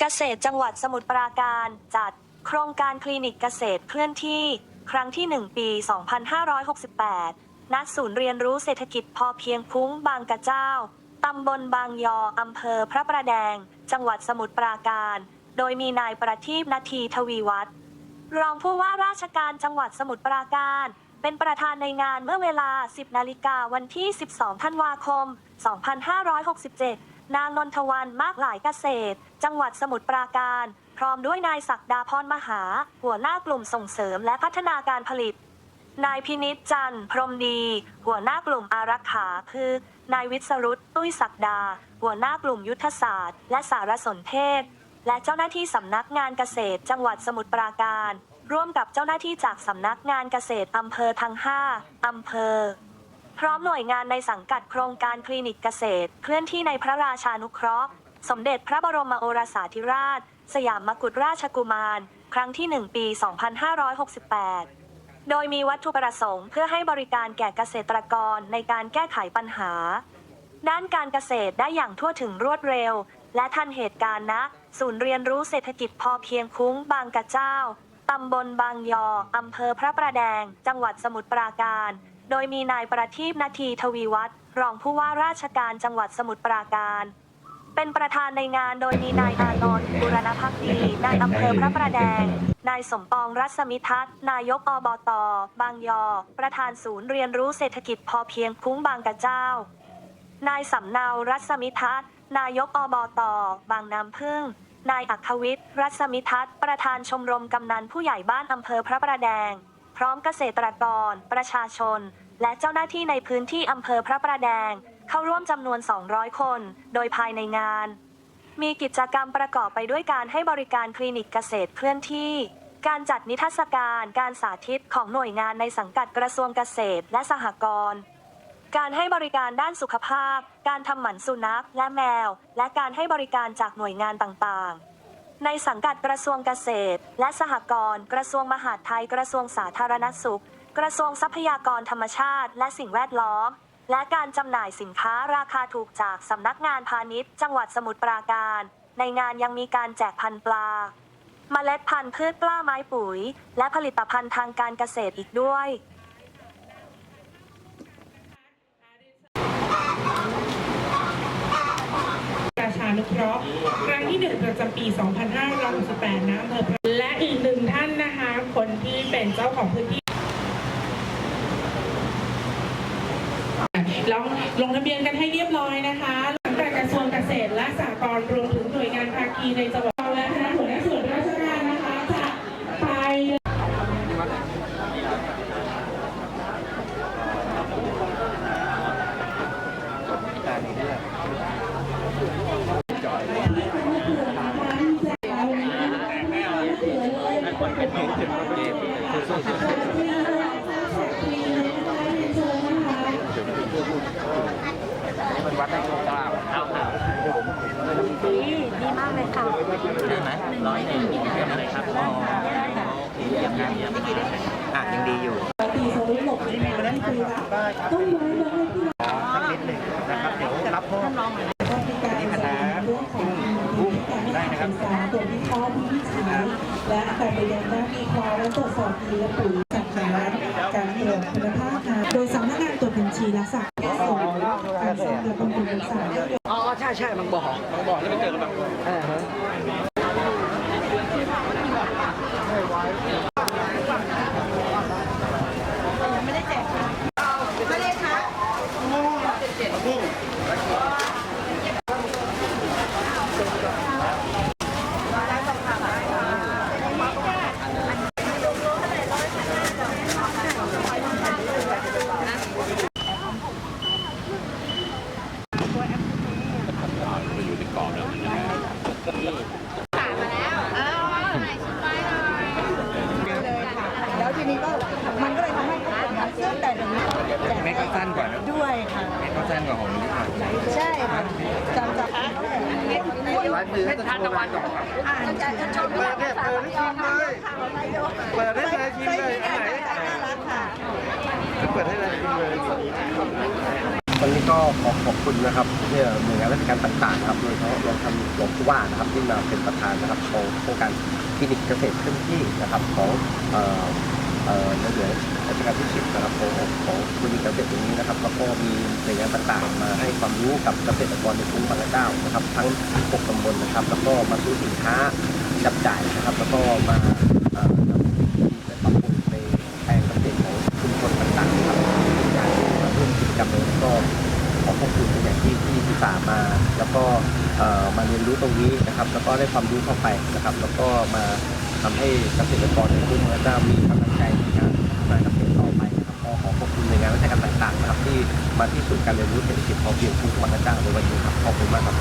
เกษตรจังหวัดสมุทรปราการจัด โครงการคลินิกเกษตรเคลื่อนที่ ครั้งที่ 1 ปี 2568 ณ ศูนย์เรียนรู้เศรษฐกิจพอเพียงคุ้งบางกระเจ้า ตำบลบางยอ อำเภอพระประแดง จังหวัดสมุทรปราการ โดยมีนายประทีปนาทีทวีวัฒน์รองผู้ว่าราชการจังหวัดสมุทรปราการ เป็นประธานในงานเมื่อเวลา 10 นาฬิกาวันที่ 12 ธันวาคม 2567 นางนนทวันมากหลายเกษตร จังหวัดสมุทรปราการ พร้อมด้วยนายศักดาพรมหา หัวหน้ากลุ่มส่งเสริมและพัฒนาการผลิต นายพินิจจันทร์พรมดี หัวหน้ากลุ่มอารักขาคือ นายวิศรุตตุ้ยศักดา หัวหน้ากลุ่มยุทธศาสตร์ และสารสนเทศ และเจ้าหน้าที่สำนักงานเกษตร จังหวัดสมุทรปราการ ร่วมกับเจ้าหน้าที่จากสำนักงานเกษตรอำเภอทั้ง 5อำเภอ พร้อมหน่วยงานในสังกัดโครงการคลินิกเกษตร เคลื่อนที่ในพระราชานุเคราะห์ สมเด็จพระบรมโอรสาธิราช สยามกุฎราชกุมาร ครั้งที่ 1 ปี 2568 โดยมีวัตถุประสงค์เพื่อให้บริการแก่เกษตรกรในการแก้ไขปัญหา ด้านการเกษตรได้อย่างทั่วถึงรวดเร็ว และทันเหตุการณ์ณศูนย์เรียนรู้เศรษฐกิจพอเพียงคุ้งบางกระเจ้าตำบลบางยอ อำเภอพระประแดง จังหวัดสมุทรปราการ โดยมีนายประทีปนาทีทวีวัฒน์รองผู้ว่าราชการจังหวัดสมุทรปราการ เป็นประธานในงานโดยมีนายอานนท์บุรณพักดีนายอำเภอพระประแดง นายสมปองรัศมิทัศน์นายกอบตบางยอ ประธานศูนย์เรียนรู้เศรษฐกิจพอเพียงคุ้งบางกระเจ้า นายสำเนารัศมิทัศน์นายกอบตบางน้ำพึ่ง นายอัควิทย์รัศมิทัศน์ประธานชมรมกำนันผู้ใหญ่บ้านอำเภอพระประแดง พร้อมเกษตรกร ประชาชน และเจ้าหน้าที่ในพื้นที่อำเภอพระประแดง เข้าร่วมจำนวน 200 คน โดยภายในงาน มีกิจกรรมประกอบไปด้วยการให้บริการคลินิกเกษตรเคลื่อนที่ การจัดนิทรรศการการสาธิตของหน่วยงานในสังกัดกระทรวงเกษตรและสหกรณ์การให้บริการด้านสุขภาพ การทำหมันสุนัขและแมว และการให้บริการจากหน่วยงานต่างๆ ในสังกัดกระทรวงเกษตร และสหกรณ์ กระทรวงมหาดไทย กระทรวงสาธารณสุข กระทรวงทรัพยากรธรรมชาติ และสิ่งแวดล้อม และการจำหน่ายสินค้าราคาถูกจากสำนักงานพาณิชย์ จังหวัดสมุทรปราการ ในงานยังมีการแจกพันปลา เมล็ดพันธุ์พืชกล้าไม้ปุ๋ย และผลิตภัณฑ์ทางการเกษตรอีกด้วย รานุเคราะห์ ครั้งที่หนึ่งประจำปี 2568นะอำเภอระและอีกหนึ่งท่านนะคะ คนที่เป็นเจ้าของพื้นที่ลองลงทะเบียนกันให้เรียบร้อยนะคะหลังจากกระทรวงเกษตรและสหกรณ์รวมถึงหน่วยงานภาคีในจังหวัดและคณะหัวหน้าส่วนราชการนะคะจะไป ดีดีมากเลยค่ะ ได้ไหมร้อยหนึ่งได้ไหมครับอ๋อเยี่ยมเยี่ยมเยี่ยมอะยัง ดีอยู่ตีสรุปหลบในนั้นคือต้นไม้ายมาให้ที่น้องสักนิดหนึ่งนะครับเดี๋ยวรับพ่อต้องมีการสอนเรื่องของการให้การศึกษาตัวที่ข้อที่ใช้และการไปยังด้านวิเคราะห์และตรวจสอบดีและปุ๋ยสังขารการตรวจคุณภาพน้ำโดยสำนักงานตรวจบัญชีและสักสูตรการสอบและบำรุงรักษาอ๋อใช่ใช่บางบ่อบางบ่อที่ไปเจอกันบางบ่อแล้วทีนี้ก็มันก็เลยทำให้เขาเกิดการเสื้อแต่เดี๋ยวนี้เม็ดก็สั้นกว่านะด้วยค่ะเม็ดก็สั้นกว่าของนิดหน่อยใช่ค่ะจำจับร้อยมือเป็นทานตะวันอ่านจากชมเปิดเนี่ยเปิดให้ชิมเลยเปิดให้เลยชิมเลยอันไหนน่ารักค่ะเปิดให้เลยกินเลย วันนี้ก็ขอขอบคุณนะครับที่หน่วยงานราชการต่างๆนะครับโดยเฉพาะรองทำหลวงผู้ว่านะครับที่มาเป็นประธานนะครับของโครงการคลินิกเกษตรเคลื่อนที่นะครับของเอ่อเอ่อในหน่วยราชการที่สิบนะครับของของคลินิกเกษตรตรงนี้นะครับแล้วก็มีหน่วยงานต่างๆ มาให้ความรู้กับเกษตรกรในกรุงบางกระเจ้านะครับ ทั้งหกตำบลนะครับ แล้วก็มาซื้อสินค้าจับจ่ายนะครับ แล้วก็มา มาเรียนรู้ตรงนี้นะครับ แล้วก็ได้ความรู้เข้าไปนะครับ แล้วก็มาทำให้เกษตรกรในกรุงเมืองจะมีกำลังใจในการทำงานเกษตรต่อไปนะครับก็ขอขอบคุณในงานราชการต่างๆนะครับ ที่มาที่ศูนย์การเรียนรู้เศรษฐกิจพอเพียงกรุงเทพมหานครในวันนี้ครับขอบคุณมากครับ